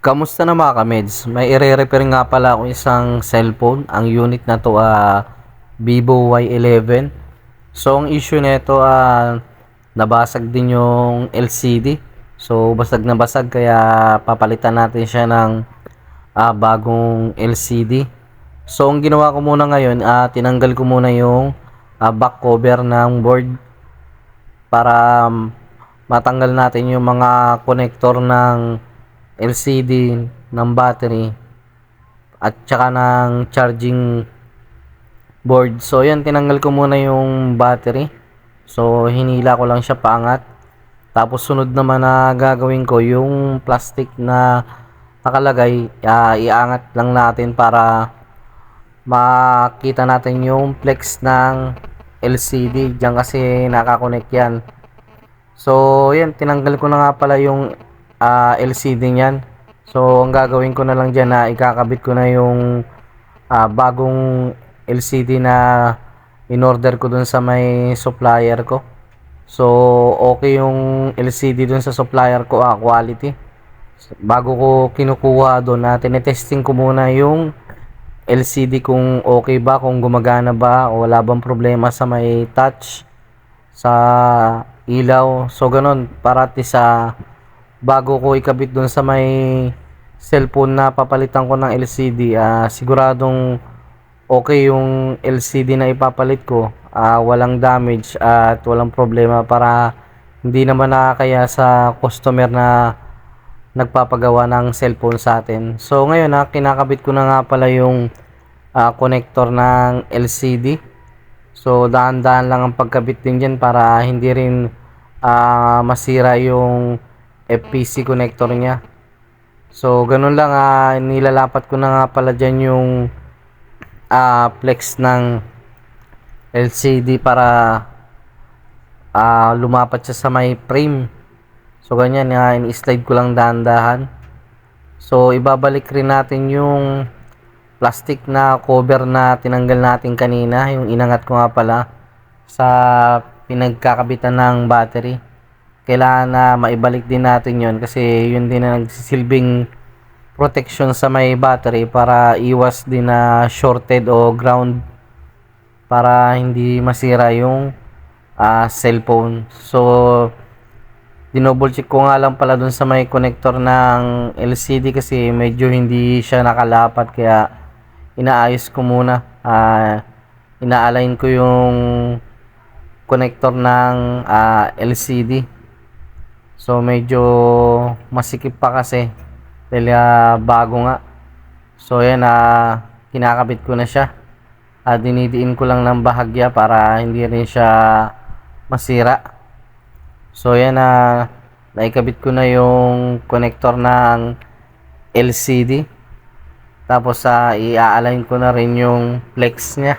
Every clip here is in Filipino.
Kamusta na mga kameds? May ire-repair nga pala ako isang cellphone. Ang unit na to ah Vivo Y11. So ang issue nito ah nabasag din yung LCD. So basag na basag kaya papalitan natin siya ng ah, bagong LCD. So ang ginawa ko muna ngayon, ah tinanggal ko muna yung ah, back cover ng board para um, matanggal natin yung mga connector ng LCD ng battery at saka ng charging board. So yan, tinanggal ko muna yung battery. So hinila ko lang siya paangat. Tapos sunod naman na gagawin ko yung plastic na nakalagay, ah, iangat lang natin para makita natin yung flex ng LCD. Diyan kasi nakakonect yan. So, yan, tinanggal ko na nga pala yung ah, LCD niyan. So, ang gagawin ko na lang dyan na ikakabit ko na yung ah, bagong LCD na in-order ko dun sa may supplier ko. So, okay yung LCD dun sa supplier ko, ah, quality. Bago ko kinukuha doon, na tinetesting ko muna yung LCD kung okay ba, kung gumagana ba, o wala bang problema sa may touch, sa ilaw. So, ganun, para sa bago ko ikabit doon sa may cellphone na papalitan ko ng LCD, ah, siguradong okay yung LCD na ipapalit ko, ah, walang damage at walang problema para hindi naman nakakaya sa customer na nagpapagawa ng cellphone sa atin. So ngayon na kinakabit ko na nga pala yung ah, connector ng LCD. So dahan-dahan lang ang pagkabit din dyan para hindi rin ah, masira yung FPC connector niya. So ganun lang ah, nilalapat ko na nga pala dyan yung ah, flex ng LCD para ah, lumapat siya sa may frame. So ganyan, uh, in-slide ko lang dahan-dahan. So ibabalik rin natin yung plastic na cover na tinanggal natin kanina, yung inangat ko nga pala sa pinagkakabitan ng battery. Kailangan na maibalik din natin yon kasi yun din na nagsisilbing protection sa may battery para iwas din na shorted o ground para hindi masira yung ah, cellphone. So Dinoble check ko nga lang pala dun sa may connector ng LCD kasi medyo hindi siya nakalapat kaya inaayos ko muna. Ah, ina-align ko yung connector ng ah, LCD. So medyo masikip pa kasi dahil ah, bago nga. So yan ah, kinakabit ko na siya. Ah, dinidiin ko lang ng bahagya para hindi rin siya masira. So yan na naikabit ko na yung connector ng LCD. Tapos sa i-align ko na rin yung flex niya.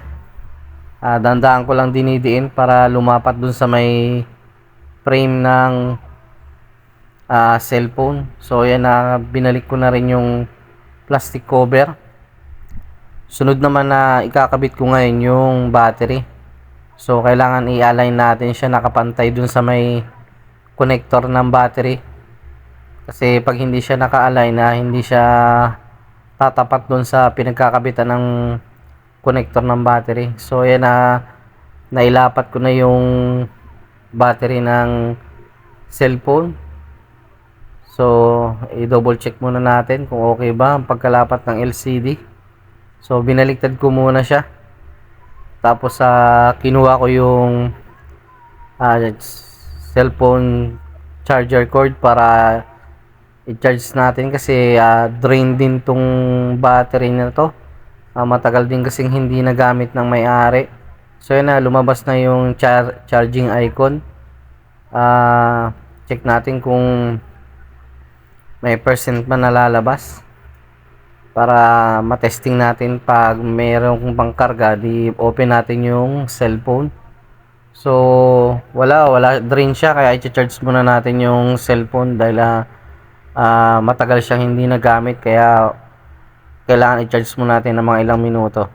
Ah, dandaan ko lang dinidiin para lumapat dun sa may frame ng ah, cellphone. So yan na binalik ko na rin yung plastic cover. Sunod naman na ikakabit ko ngayon yung battery. So kailangan i-align natin siya nakapantay dun sa may connector ng battery. Kasi pag hindi siya naka-align na hindi siya tatapat doon sa pinagkakabitan ng connector ng battery. So yan na nailapat ko na yung battery ng cellphone. So i-double check muna natin kung okay ba ang pagkalapat ng LCD. So binaliktad ko muna siya. Tapos uh, kinuha ko yung uh, cellphone charger cord para i-charge natin kasi uh, drain din tong battery na to uh, matagal din kasing hindi nagamit ng may-ari so yun na lumabas na yung char charging icon uh, check natin kung may percent pa nalalabas para matesting natin pag mayroong pangkarga di open natin yung cellphone So, wala, wala drain siya kaya i-charge muna natin yung cellphone dahil uh, matagal siyang hindi nagamit kaya kailangan i-charge muna natin ng mga ilang minuto.